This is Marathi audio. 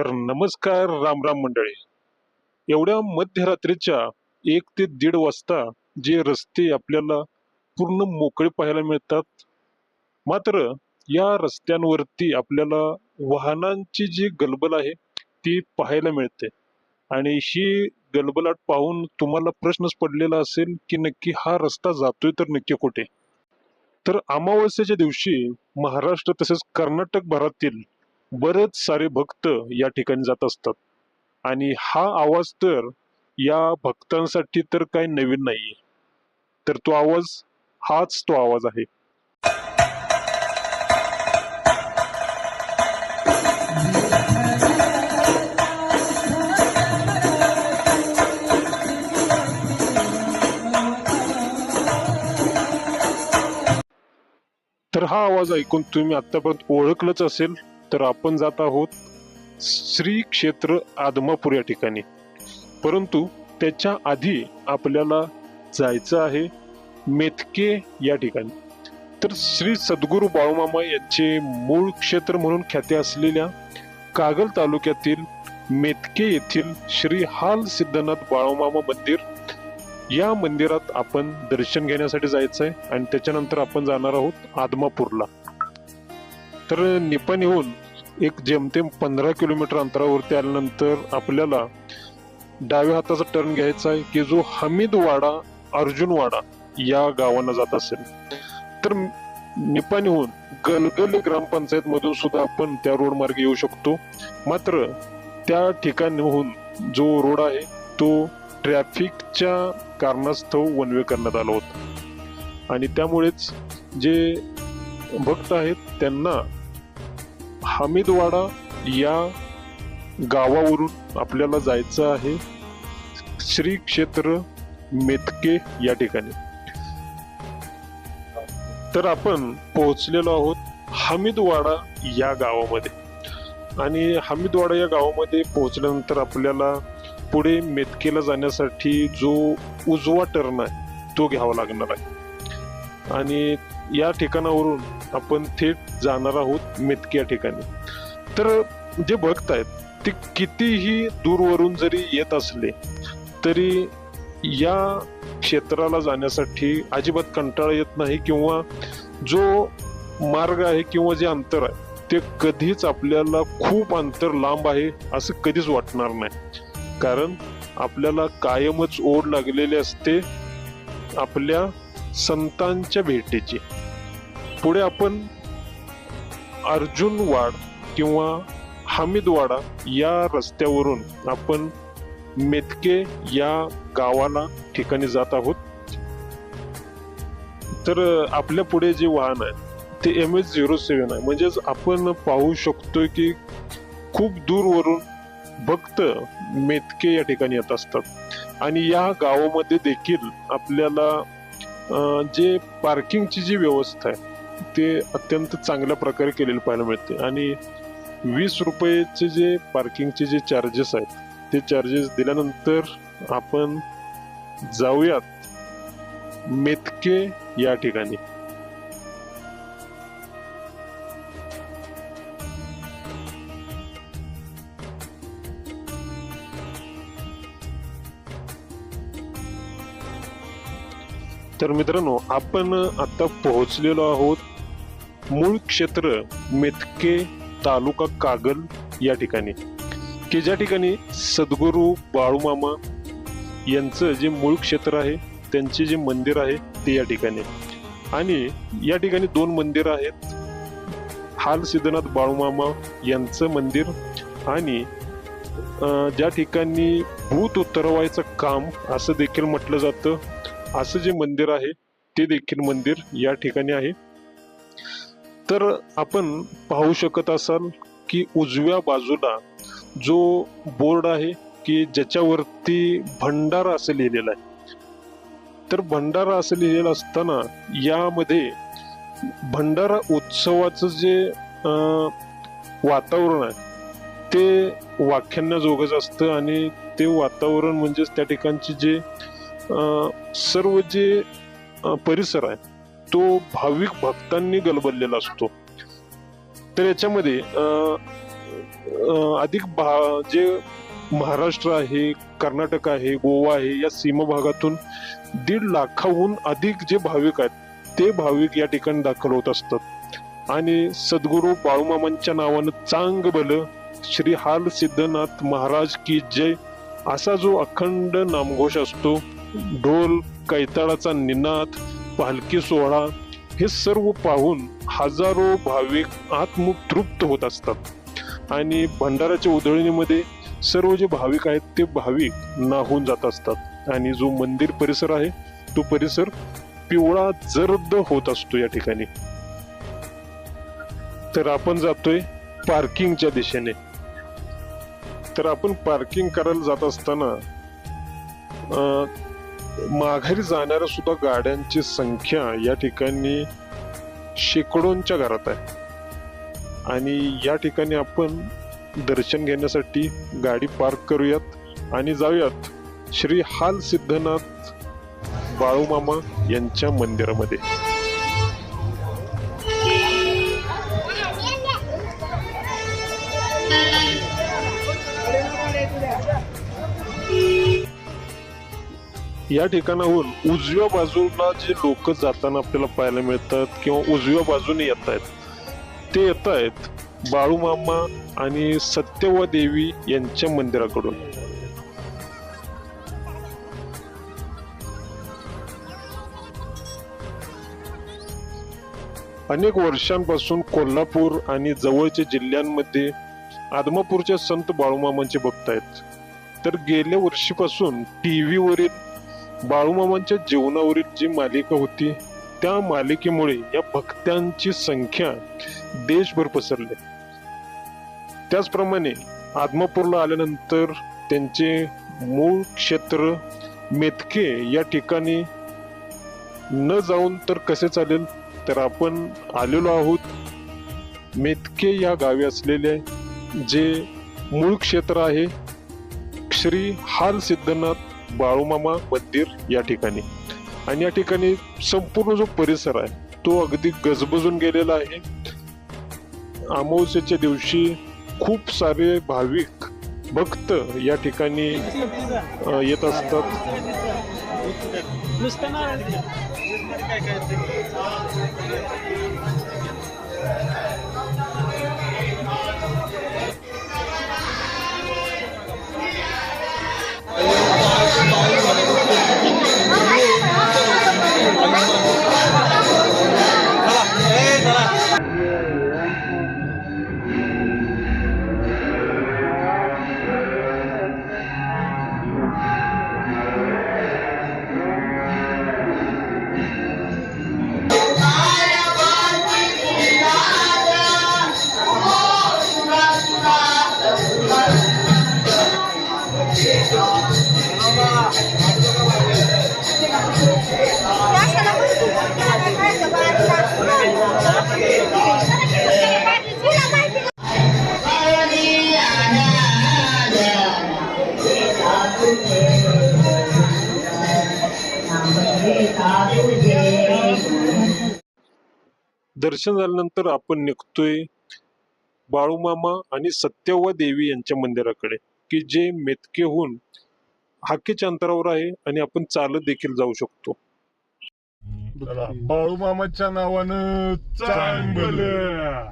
तर नमस्कार राम राम मंडळी. एवढ्या मध्यरात्रीच्या एक ते दीड वाजता जे रस्ते आपल्याला पूर्ण मोकळे पाहायला मिळतात मात्र या रस्त्यांवरती आपल्याला वाहनांची जी गलबल आहे ती पाहायला मिळते. आणि ही गलबलाट पाहून तुम्हाला प्रश्नच पडलेला असेल की नक्की हा रस्ता जातोय तर नक्की कुठे? तर अमावस्येच्या दिवशी महाराष्ट्र तसेच कर्नाटक भरातील बरेच सारे भक्त या ठिकाणी जात असतात. आणि हा आवाज तर या भक्तांसाठी तर काही नवीन नाहीये. तर तो आवाज हाच तो आवाज आहे. तर हा आवाज ऐकून तुम्ही आतापर्यंत ओळखलंच असेल. तर आपण जात आहोत श्री क्षेत्र आदमापूर या ठिकाणी. परंतु त्याच्या आधी आपल्याला जायचं आहे मेथके या ठिकाणी. तर श्री सद्गुरू बाळूमामा यांचे मूळ क्षेत्र म्हणून ख्याती असलेल्या कागल तालुक्यातील मेथके येथील श्री हाल सिद्धनाथ बाळूमामा मंदिर या मंदिरात आपण दर्शन घेण्यासाठी जायचं आहे आणि त्याच्यानंतर आपण जाणार आहोत आदमापूरला. तर निपाणीहून एक जेमतेम पंधरा किलोमीटर अंतरावरती आल्यानंतर आपल्याला डाव्या हाताचा टर्न घ्यायचा आहे की जो हमीदवाडा अर्जुनवाडा या गावांना जात असेल. तर निपाणीहून गलगली ग्रामपंचायत मधून सुद्धा आपण त्या रोड मार्गे येऊ शकतो. मात्र त्या ठिकाणहून जो रोड आहे तो ट्रॅफिकच्या कारणास्तव वनवे करण्यात आला होता. आणि त्यामुळेच जे भक्त आहेत त्यांना हमीदवाडा या गावावरून आपल्याला जायचं आहे श्री क्षेत्र मेतके या ठिकाणी. तर आपण पोहोचलेलो आहोत हमीदवाडा या गावामध्ये. आणि हमीदवाडा या गावामध्ये पोहोचल्यानंतर आपल्याला पुढे मेतकेला जाण्यासाठी जो उजवा टर्न आहे तो घ्यावा लागणार आहे. आणि या ठिकाणावरून आपण थेट जाणार आहोत मेतकी या ठिकाणी. तर जे भक्त आहेत ते कितीही दूरवरून जरी येत असले तरी या क्षेत्राला जाण्यासाठी अजिबात कंटाळा येत नाही किंवा जो मार्ग आहे किंवा जे अंतर आहे ते कधीच आपल्याला खूप अंतर लांब आहे असं कधीच वाटणार नाही. कारण आपल्याला कायमच ओढ लागलेली असते आपल्या संतांच्या भेटीची. पुढे आपण अर्जुनवाड किंवा हमीदवाडा या रस्त्यावरून आपण मेतके या गावाला ठिकाणी जात आहोत. तर आपल्या पुढे जे वाहन आहे ते एम एच झिरो सेवन आहे. म्हणजेच आपण पाहू शकतोय की खूप दूरवरून भक्त मेतके या ठिकाणी येत असतात. आणि या गावामध्ये देखील आपल्याला जे पार्किंगची जी व्यवस्था आहे ते अत्यंत चांगल्या प्रकारे केलेलं पाहायला मिळते. आणि वीस रुपयेचे जे पार्किंगचे जे चार्जेस आहेत ते चार्जेस दिल्यानंतर आपण जाऊयात मेतके या ठिकाणी. तर मित्रांनो आपण आता पोहोचलेलो आहोत मूळ क्षेत्र मेतके तालुका कागल या ठिकाणी. की ज्या ठिकाणी सद्गुरू बाळूमामा यांचं जे मूळ क्षेत्र आहे त्यांचे जे मंदिर आहे ते या ठिकाणी. आणि या ठिकाणी दोन मंदिर आहेत. हाल सिद्धनाथ बाळूमामा यांचं मंदिर आणि ज्या ठिकाणी भूत उतरवायचं काम असं देखील म्हटलं जातं. असं जे मंदिर आहे ते देखील मंदिर या ठिकाणी आहे. तर आपण पाहू शकत असाल की उजव्या बाजूला जो बोर्ड आहे की ज्याच्यावरती भंडारा असं लिहिलेलं आहे. तर भंडारा असं लिहिलेलं असताना यामध्ये भंडारा उत्सवाचं जे वातावरण आहे ते वाख्यान्याजोगच असतं आणि ते वातावरण म्हणजेच त्या ठिकाणची जे सर्व जे परिसर आहे तो भाविक भक्तांनी गलबललेला असतो. तर याच्यामध्ये अधिक भा जे महाराष्ट्र आहे कर्नाटक आहे गोवा आहे या सीमा भागातून दीड लाखाहून अधिक जे भाविक आहेत ते भाविक या ठिकाणी दाखल होत असतात. आणि सद्गुरू बाळूमामांच्या नावानं चांग बल श्री हाल सिद्धनाथ महाराज की जय असा जो अखंड नामघोष असतो ढोल कैताळाचा निनाद पालखी सोहळा हे सर्व पाहून हजारो भाविक आत्मतृप्त होत असतात. आणि भंडाराच्या उधळणीमध्ये सर्व जे भाविक आहेत ते भाविक नाहून जात असतात. आणि जो मंदिर परिसर आहे तो परिसर पिवळा जर्द होत असतो या ठिकाणी. तर आपण जातोय पार्किंगच्या दिशेने. तर आपण पार्किंग करायला जात असताना माघारी जाणाऱ्या सुद्धा गाड्यांची संख्या या ठिकाणी शेकडोंच्या घरात आहे. आणि या ठिकाणी आपण दर्शन घेण्यासाठी गाडी पार्क करूयात आणि जाऊयात श्री हाल सिद्धनाथ बाळूमामा यांच्या मंदिरामध्ये. या ठिकाणाहून उजव्या बाजूला जे लोक जाताना आपल्याला पाहायला मिळतात किंवा उजव्या बाजूने येत आहेत ते येत आहेत बाळूमामा आणि सत्यवा देवी यांच्या मंदिराकडून. अनेक वर्षांपासून कोल्हापूर आणि जवळच्या जिल्ह्यांमध्ये आदमापूरच्या संत बाळूमामांचे भक्त आहेत. तर गेल्या वर्षीपासून टी व्हीवरील बाळूमामांच्या जीवनावरील जी मालिका होती त्या मालिकेमुळे या भक्तांची संख्या देशभर पसरली. त्याचप्रमाणे आदमापूरला आल्यानंतर त्यांचे मूळ क्षेत्र मेतके या ठिकाणी न जाऊन तर कसे चालेल? तर आपण आलेलो आहोत मेतके या गावी असलेले जे मूळ क्षेत्र आहे श्री हाल सिद्धनाथ बाळूमामा मंदिर या ठिकाणी. आणि या ठिकाणी संपूर्ण जो परिसर आहे तो अगदी गजबजून गेलेला आहे. अमावस्येच्या दिवशी खूप सारे भाविक भक्त या ठिकाणी येत असतात. दर्शन झाल्यानंतर आपण निघतोय बाळूमामा आणि सत्यवा देवी यांच्या मंदिराकडे की जे मेतकेहून हाकेच्या अंतरावर आहे आणि आपण चालत देखील जाऊ शकतो. बाळूमामाच्या नावानं चांगलं